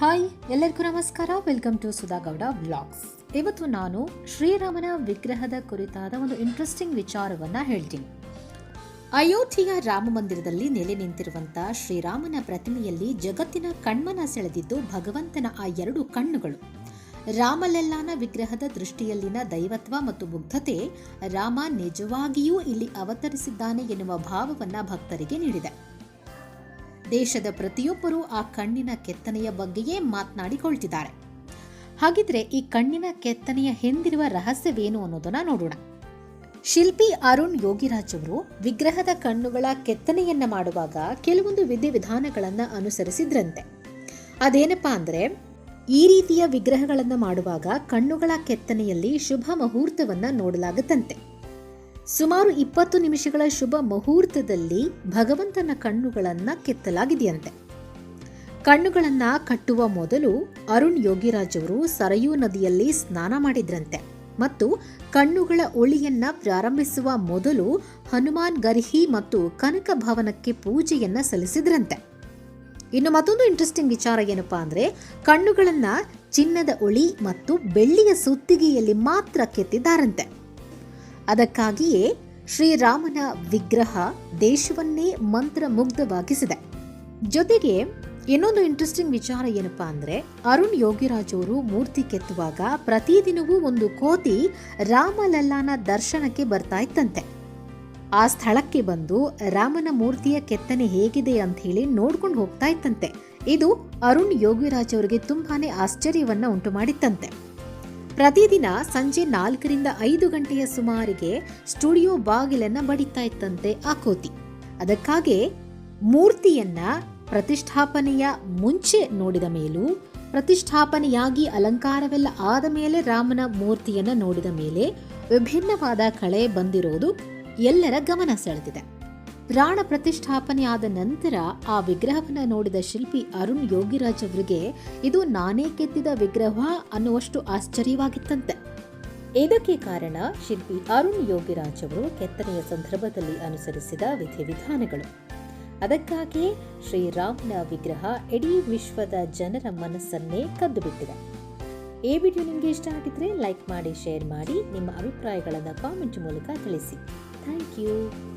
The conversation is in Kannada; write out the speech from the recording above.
ಹಾಯ್, ಎಲ್ಲರಿಗೂ ನಮಸ್ಕಾರ. ವೆಲ್ಕಮ್ ಟು ಸುಧಾಗೌಡ ಬ್ಲಾಗ್ಸ್ ಇವತ್ತು ನಾನು ಶ್ರೀರಾಮನ ವಿಗ್ರಹದ ಕುರಿತಾದ ಒಂದು ಇಂಟ್ರೆಸ್ಟಿಂಗ್ ವಿಚಾರವನ್ನ ಹೇಳ್ತೀನಿ. ಅಯೋಧ್ಯೆಯ ರಾಮ ಮಂದಿರದಲ್ಲಿ ನೆಲೆ ನಿಂತಿರುವಂತ ಶ್ರೀರಾಮನ ಪ್ರತಿಮೆಯಲ್ಲಿ ಜಗತ್ತಿನ ಕಣ್ಮನ ಸೆಳೆದಿದ್ದು ಭಗವಂತನ ಆ ಎರಡು ಕಣ್ಣುಗಳು. ರಾಮಲೆಲ್ಲಾನ ವಿಗ್ರಹದ ದೃಷ್ಟಿಯಲ್ಲಿನ ದೈವತ್ವ ಮತ್ತು ಮುಗ್ಧತೆ ರಾಮ ನಿಜವಾಗಿಯೂ ಇಲ್ಲಿ ಅವತರಿಸಿದ್ದಾನೆ ಎನ್ನುವ ಭಾವವನ್ನ ಭಕ್ತರಿಗೆ ನೀಡಿದೆ. ದೇಶದ ಪ್ರತಿಯೊಬ್ಬರೂ ಆ ಕಣ್ಣಿನ ಕೆತ್ತನೆಯ ಬಗ್ಗೆಯೇ ಮಾತನಾಡಿಕೊಳ್ತಿದ್ದಾರೆ. ಹಾಗಿದ್ರೆ ಈ ಕಣ್ಣಿನ ಕೆತ್ತನೆಯ ಹಿಂದಿರುವ ರಹಸ್ಯವೇನು ಅನ್ನೋದನ್ನ ನೋಡೋಣ. ಶಿಲ್ಪಿ ಅರುಣ್ ಯೋಗಿರಾಜ್ ಅವರು ವಿಗ್ರಹದ ಕಣ್ಣುಗಳ ಕೆತ್ತನೆಯನ್ನ ಮಾಡುವಾಗ ಕೆಲವೊಂದು ವಿಧಿವಿಧಾನಗಳನ್ನ ಅನುಸರಿಸಿದ್ರಂತೆ. ಅದೇನಪ್ಪಾ ಅಂದ್ರೆ, ಈ ರೀತಿಯ ವಿಗ್ರಹಗಳನ್ನು ಮಾಡುವಾಗ ಕಣ್ಣುಗಳ ಕೆತ್ತನೆಯಲ್ಲಿ ಶುಭ ಮುಹೂರ್ತವನ್ನು ನೋಡಲಾಗುತ್ತಂತೆ. ಸುಮಾರು ಇಪ್ಪತ್ತು ನಿಮಿಷಗಳ ಶುಭ ಮುಹೂರ್ತದಲ್ಲಿ ಭಗವಂತನ ಕಣ್ಣುಗಳನ್ನು ಕೆತ್ತಲಾಗಿದೆಯಂತೆ. ಕಣ್ಣುಗಳನ್ನ ಕಟ್ಟುವ ಮೊದಲು ಅರುಣ್ ಯೋಗಿರಾಜ್ ಅವರು ಸರಯೂ ನದಿಯಲ್ಲಿ ಸ್ನಾನ ಮಾಡಿದ್ರಂತೆ ಮತ್ತು ಕಣ್ಣುಗಳ ಒಳಿಯನ್ನ ಪ್ರಾರಂಭಿಸುವ ಮೊದಲು ಹನುಮಾನ್ ಗರ್ಹಿ ಮತ್ತು ಕನಕ ಭವನಕ್ಕೆ ಪೂಜೆಯನ್ನ ಸಲ್ಲಿಸಿದ್ರಂತೆ. ಇನ್ನು ಮತ್ತೊಂದು ಇಂಟ್ರೆಸ್ಟಿಂಗ್ ವಿಚಾರ ಏನಪ್ಪಾ ಅಂದ್ರೆ ಕಣ್ಣುಗಳನ್ನ ಚಿನ್ನದ ಒಳಿ ಮತ್ತು ಬೆಳ್ಳಿಯ ಸುತ್ತಿಗೆಯಲ್ಲಿ ಮಾತ್ರ ಕೆತ್ತಿದ್ದಾರಂತೆ. ಅದಕ್ಕಾಗಿಯೇ ಶ್ರೀರಾಮನ ವಿಗ್ರಹ ದೇಶವನ್ನೇ ಮಂತ್ರಮುಗ್ಧವಾಗಿಸಿದೆ. ಜೊತೆಗೆ ಇನ್ನೊಂದು ಇಂಟ್ರೆಸ್ಟಿಂಗ್ ವಿಚಾರ ಏನಪ್ಪಾ ಅಂದ್ರೆ ಅರುಣ್ ಯೋಗಿರಾಜ್ ಅವರು ಮೂರ್ತಿ ಕೆತ್ತುವಾಗ ಪ್ರತಿದಿನವೂ ಒಂದು ಕೋತಿ ರಾಮಲಲ್ಲಾನ ದರ್ಶನಕ್ಕೆ ಬರ್ತಾ ಇತ್ತಂತೆ. ಆ ಸ್ಥಳಕ್ಕೆ ಬಂದು ರಾಮನ ಮೂರ್ತಿಯ ಕೆತ್ತನೆ ಹೇಗಿದೆ ಅಂತ ಹೇಳಿ ನೋಡ್ಕೊಂಡು ಹೋಗ್ತಾ ಇತ್ತಂತೆ. ಇದು ಅರುಣ್ ಯೋಗಿರಾಜ್ ಅವರಿಗೆ ತುಂಬಾನೇ ಆಶ್ಚರ್ಯವನ್ನ ಉಂಟು ಮಾಡಿತ್ತಂತೆ ಪ್ರತಿದಿನ ಸಂಜೆ ನಾಲ್ಕರಿಂದ ಐದು ಗಂಟೆಯ ಸುಮಾರಿಗೆ ಸ್ಟುಡಿಯೋ ಬಾಗಿಲನ್ನ ಬಡಿತಾ ಇತ್ತಂತೆ ಆಕೋತಿ. ಕೋತಿ ಅದಕ್ಕಾಗಿ ಮೂರ್ತಿಯನ್ನ ಪ್ರತಿಷ್ಠಾಪನೆಯ ಮುಂಚೆ ನೋಡಿದ ಮೇಲೂ, ಪ್ರತಿಷ್ಠಾಪನೆಯಾಗಿ ಅಲಂಕಾರವೆಲ್ಲ ಆದ ಮೇಲೆ ರಾಮನ ಮೂರ್ತಿಯನ್ನ ನೋಡಿದ ಮೇಲೆ ವಿಭಿನ್ನವಾದ ಕಳೆ ಬಂದಿರೋದು ಎಲ್ಲರ ಗಮನ ಸೆಳೆದಿದೆ. ಪ್ರಾಣ ಪ್ರತಿಷ್ಠಾಪನೆ ಆದ ನಂತರ ಆ ವಿಗ್ರಹವನ್ನು ನೋಡಿದ ಶಿಲ್ಪಿ ಅರುಣ್ ಯೋಗಿರಾಜ್ ಅವರಿಗೆ ಇದು ನಾನೇ ಕೆತ್ತಿದ ವಿಗ್ರಹ ಅನ್ನುವಷ್ಟು ಆಶ್ಚರ್ಯವಾಗಿತ್ತಂತೆ. ಇದಕ್ಕೆ ಕಾರಣ ಶಿಲ್ಪಿ ಅರುಣ್ ಯೋಗಿರಾಜ್ ಅವರು ಕೆತ್ತನೆಯ ಸಂದರ್ಭದಲ್ಲಿ ಅನುಸರಿಸಿದ ವಿಧಿವಿಧಾನಗಳು ಅದಕ್ಕಾಗಿ ಶ್ರೀರಾಮನ ವಿಗ್ರಹ ಇಡೀ ವಿಶ್ವದ ಜನರ ಮನಸ್ಸನ್ನೇ ಕದ್ದುಬಿಟ್ಟಿದೆ. ಈ ವಿಡಿಯೋ ನಿಮಗೆ ಇಷ್ಟ ಆಗಿದ್ರೆ ಲೈಕ್ ಮಾಡಿ, ಶೇರ್ ಮಾಡಿ, ನಿಮ್ಮ ಅಭಿಪ್ರಾಯಗಳನ್ನು ಕಾಮೆಂಟ್ ಮೂಲಕ ತಿಳಿಸಿ. Thank you